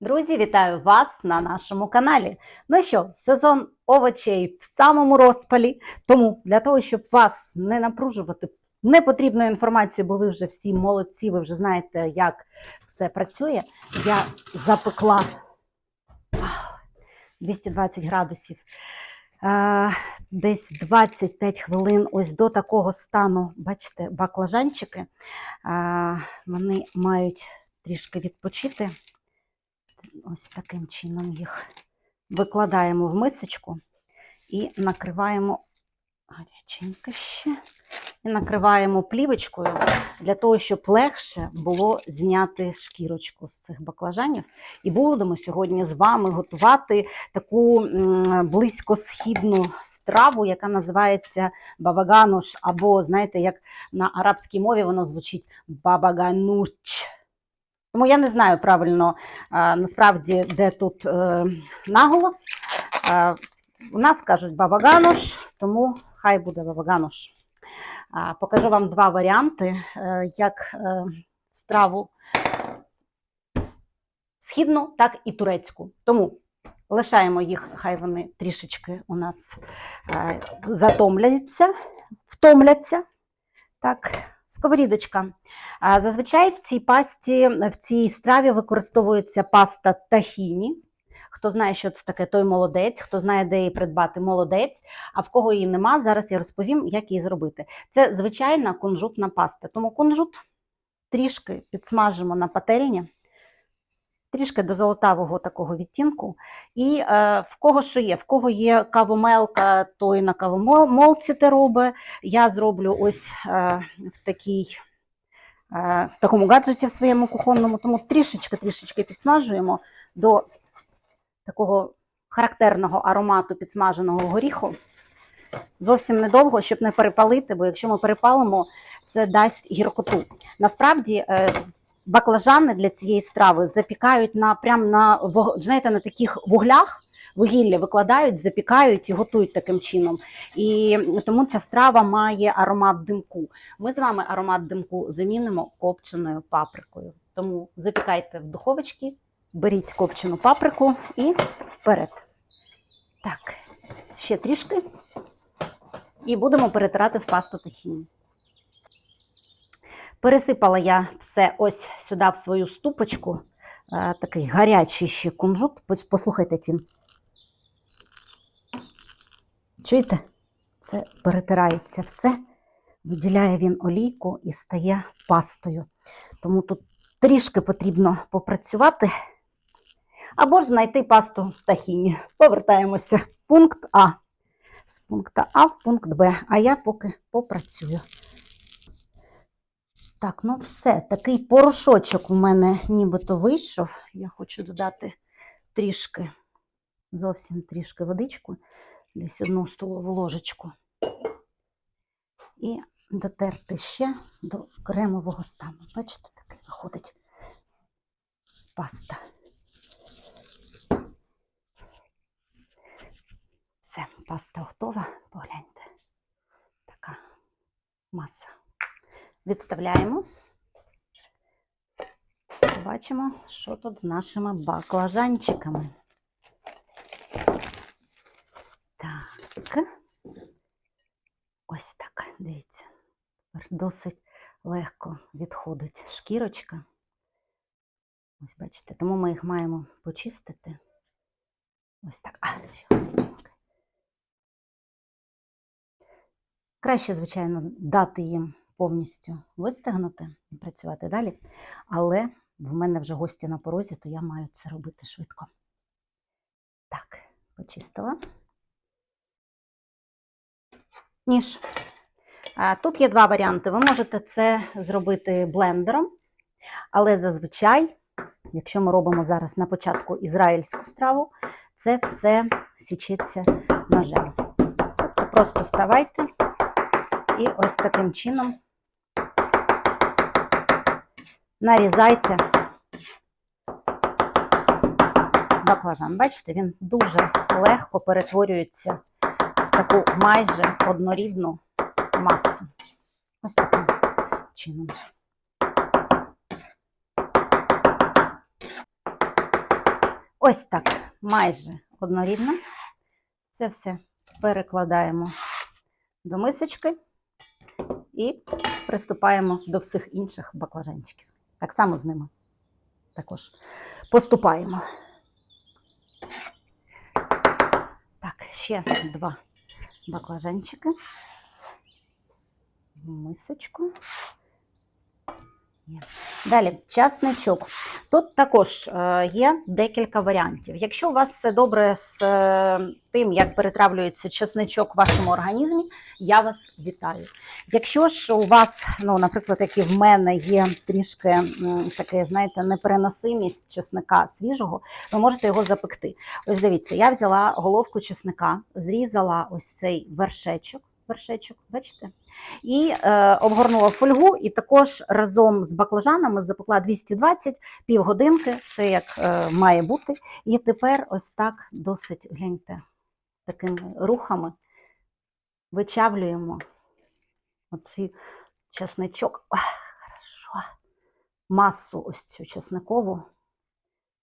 Друзі, вітаю вас на нашому каналі. Ну що, сезон овочей в самому розпалі. Тому для того, щоб вас не напружувати непотрібною інформацією, бо ви вже всі молодці, ви вже знаєте, як все працює. Я запекла 220 градусів. Десь 25 хвилин ось до такого стану, бачите, баклажанчики. Вони мають трішки відпочити. Ось таким чином їх викладаємо в мисочку і накриваємо гаряченько ще. І накриваємо плівочкою для того, щоб легше було зняти шкірочку з цих баклажанів. І будемо сьогодні з вами готувати таку близькосхідну страву, яка називається бабагануш, або, знаєте, як на арабській мові воно звучить бабагануч. Тому я не знаю правильно насправді, де тут е, наголос. У нас кажуть бабагануш, тому хай буде бабагануш. Покажу вам два варіанти, е, як е, страву східну, так і турецьку. Тому лишаємо їх, хай вони трішечки у нас затомляться, втомляться. Так, сковорідочка. Зазвичай в цій пасті, в цій страві використовується паста тахіні. Хто знає, що це таке, той молодець, хто знає, де її придбати, молодець. А в кого її нема, зараз я розповім, як її зробити. Це звичайна кунжутна паста. Тому кунжут трішки підсмажимо на пательні, трішки до золотавого такого відтінку. І е, в кого що є, в кого є кавомелка, той на кавомолці те робить. Я зроблю ось е, в такій. е, В такому гаджеті в своєму кухонному, тому трішечки-трішечки підсмажуємо до такого характерного аромату підсмаженого горіху. Зовсім недовго, щоб не перепалити, бо якщо ми перепалимо, це дасть гіркоту. Насправді, е, баклажани для цієї страви запікають на прям на знаєте, на таких вуглях. Вугілля викладають, запікають і готують таким чином. І тому ця страва має аромат димку. Ми з вами аромат димку замінимо копченою паприкою. Тому запікайте в духовочці, беріть копчену паприку і вперед. Так, ще трішки. І будемо перетирати в пасту тахіні. Пересипала я все ось сюди в свою ступочку. Е, такий гарячий ще кунжут. Послухайте, як він. Чуєте? Це перетирається все, виділяє він олійку і стає пастою. Тому тут трішки потрібно попрацювати. Або ж знайти пасту в тахіні. Повертаємося. Пункт А. З пункта А в пункт Б. А я поки попрацюю. Так, ну все, такий порошочок у мене нібито вийшов. Я хочу додати трішки, зовсім трішки водичку, десь одну столову ложечку. І дотерти ще до кремового стану. Бачите, такий виходить паста. Все, паста готова. Погляньте. Така маса. Відставляємо. Бачимо, що тут з нашими баклажанчиками. Так. Ось так, дивіться. Досить легко відходить шкірочка. Ось бачите, тому ми їх маємо почистити. Ось так. А, ще гаряченька. Краще, звичайно, дати їм повністю вистигнути і працювати далі. Але в мене вже гості на порозі, то я маю це робити швидко. Так, почистила. Ніж. Тут є два варіанти. Ви можете це зробити блендером, але зазвичай, якщо ми робимо зараз на початку ізраїльську страву, це все січеться ножем. Тобто просто ставайте і ось таким чином нарізайте баклажан. Бачите, він дуже легко перетворюється в таку майже однорідну масу. Ось таким чином. Ось так, майже однорідно. Це все перекладаємо до мисочки і приступаємо до всіх інших баклажанчиків. Так само з ними також поступаємо. Так, ще два баклажанчики. Мисочку. Є. Далі, часничок. Тут також е, є декілька варіантів. Якщо у вас все добре з е, тим, як перетравлюється часничок в вашому організмі, я вас вітаю. Якщо ж у вас, ну, наприклад, як і в мене є трішки таке, знаєте, непереносимість чесника свіжого, ви можете його запекти. Ось дивіться, я взяла головку чесника, зрізала ось цей вершечок. Вершечок, бачите? І е, обгорнула фольгу, і також разом з баклажанами запекла 220 півгодинки, все як е, має бути. І тепер ось так досить гляньте, такими рухами вичавлюємо оці чесничок. Хорошо. Масу ось цю чесникову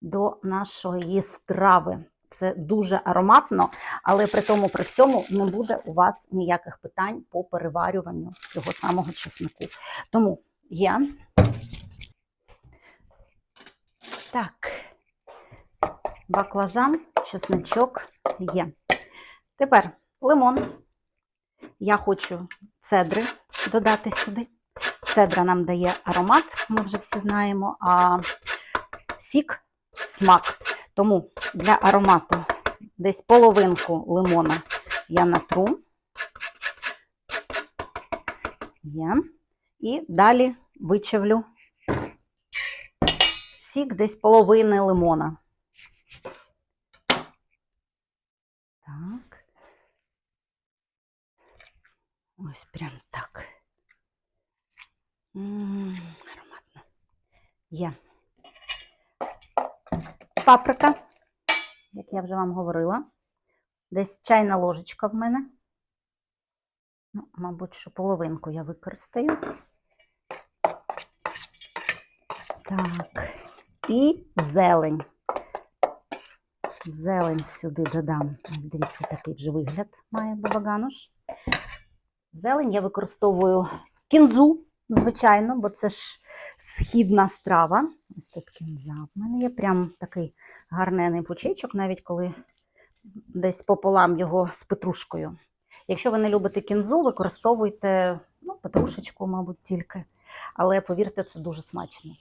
до нашої страви. Це дуже ароматно, але при тому при всьому не буде у вас ніяких питань по переварюванню цього самого чеснику. Тому є. Так, баклажан, чесничок є. Тепер лимон. Я хочу цедри додати сюди. Цедра нам дає аромат, ми вже всі знаємо, а сік смак. Тому для аромату десь половинку лимона я натру. Є. І далі вичавлю сік десь половини лимона. Так. Ось прям так. М, ароматно. Є паприка, як я вже вам говорила. Десь чайна ложечка в мене. Ну, мабуть, що половинку я використаю. Так, і зелень. Зелень сюди додам. Ось дивіться, такий вже вигляд має бабагануш. Зелень я використовую кінзу, звичайно, бо це ж східна страва. Ось тут кінза в мене є прям такий гарнений пучечок, навіть коли десь пополам його з петрушкою. Якщо ви не любите кінзу, використовуйте ну, петрушечку, мабуть, тільки. Але повірте, це дуже смачно.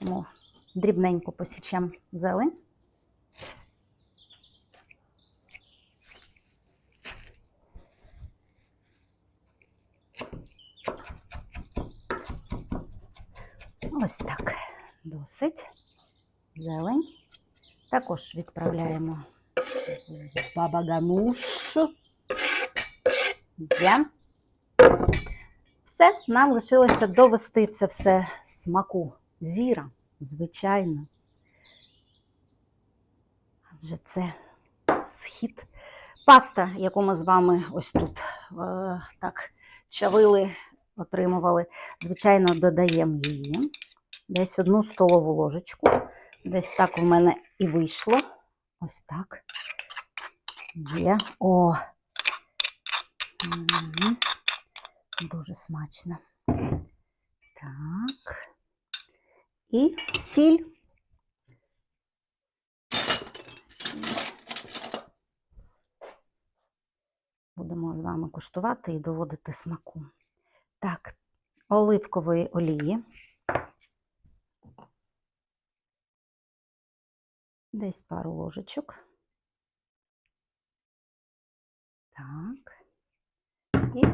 Тому дрібненько посічемо зелень. Ось так. Досить. Зелень. Також відправляємо бабагануш. Є. Все, нам лишилося довести це все смаку. Зіра, звичайно. Адже це схід. Паста, яку ми з вами ось тут е, так чавили, отримували. Звичайно, додаємо її. Десь одну столову ложечку. Десь так у мене і вийшло. Ось так. Є. О! Дуже смачно. Так. І сіль. Будемо з вами куштувати і доводити смаку. Так, оливкової олії. Десь пару ложечок. Так. І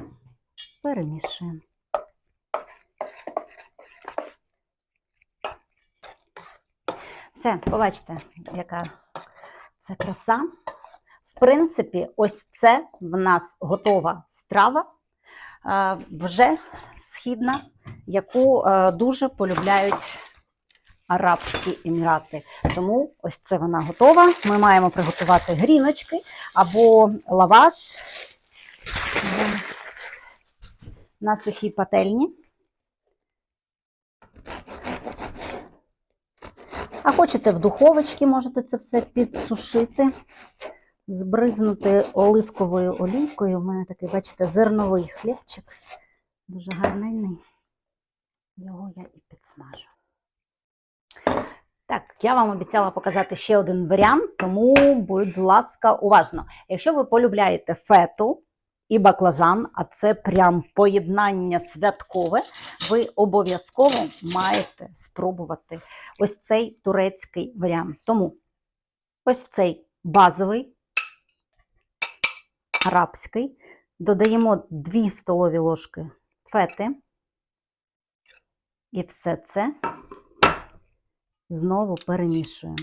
перемішуємо. Все, побачите, яка це краса. В принципі, ось це в нас готова страва, е, вже східна, яку е, дуже полюбляють Арабські Емірати. Тому ось це вона готова. Ми маємо приготувати гріночки або лаваш на сухій пательні. А хочете в духовочці, можете це все підсушити, збризнути оливковою олійкою. У мене такий, бачите, зерновий хлібчик. Дуже гарненний. Його я і підсмажу. Так, я вам обіцяла показати ще один варіант, тому, будь ласка, уважно. Якщо ви полюбляєте фету і баклажан, а це прям поєднання святкове, ви обов'язково маєте спробувати ось цей турецький варіант. Тому ось в цей базовий арабський додаємо 2 столові ложки фети. І все це знову перемішуємо.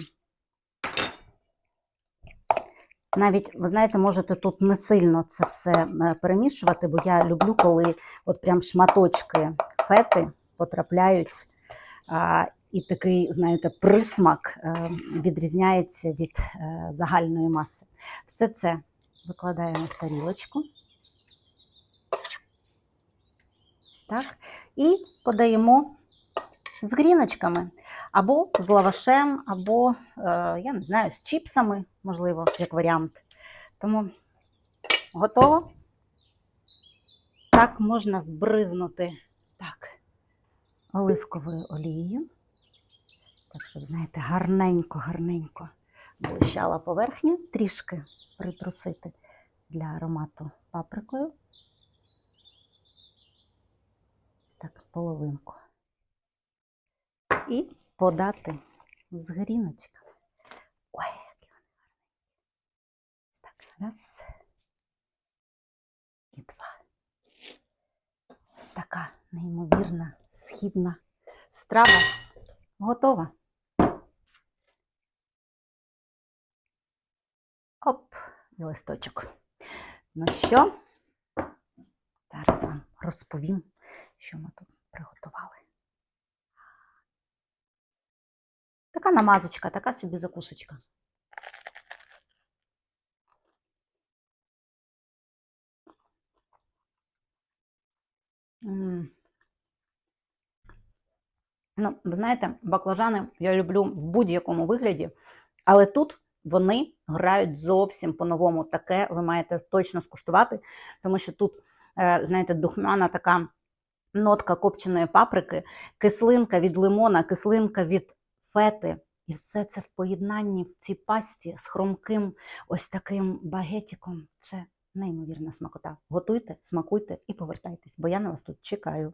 Навіть, ви знаєте, можете тут не сильно це все е, перемішувати, бо я люблю, коли от прям шматочки фети потрапляють, а, і такий, знаєте, присмак е, відрізняється від е, загальної маси. Все це викладаємо в тарілочку. Так. І подаємо з гріночками, або з лавашем, або, е, я не знаю, з чіпсами, можливо, як варіант. Тому готово. Так можна збризнути так, оливковою олією. Так, щоб, знаєте, гарненько-гарненько блищала поверхня, трішки притрусити для аромату паприкою. Ось так, половинку і подати з гріночками. Ой, які вони гарні. Так, раз. І два. Ось така неймовірна східна страва готова. Оп, і листочок. Ну що, зараз вам розповім, що ми тут приготували. Така намазочка, така собі закусочка. М. Ну, ви знаєте, баклажани я люблю в будь-якому вигляді, але тут вони грають зовсім по-новому. Таке ви маєте точно скуштувати, тому що тут, е, знаєте, духмяна така нотка копченої паприки, кислинка від лимона, кислинка від фети. І все це в поєднанні в цій пасті з хромким ось таким багетіком. Це неймовірна смакота. Готуйте, смакуйте і повертайтесь, бо я на вас тут чекаю.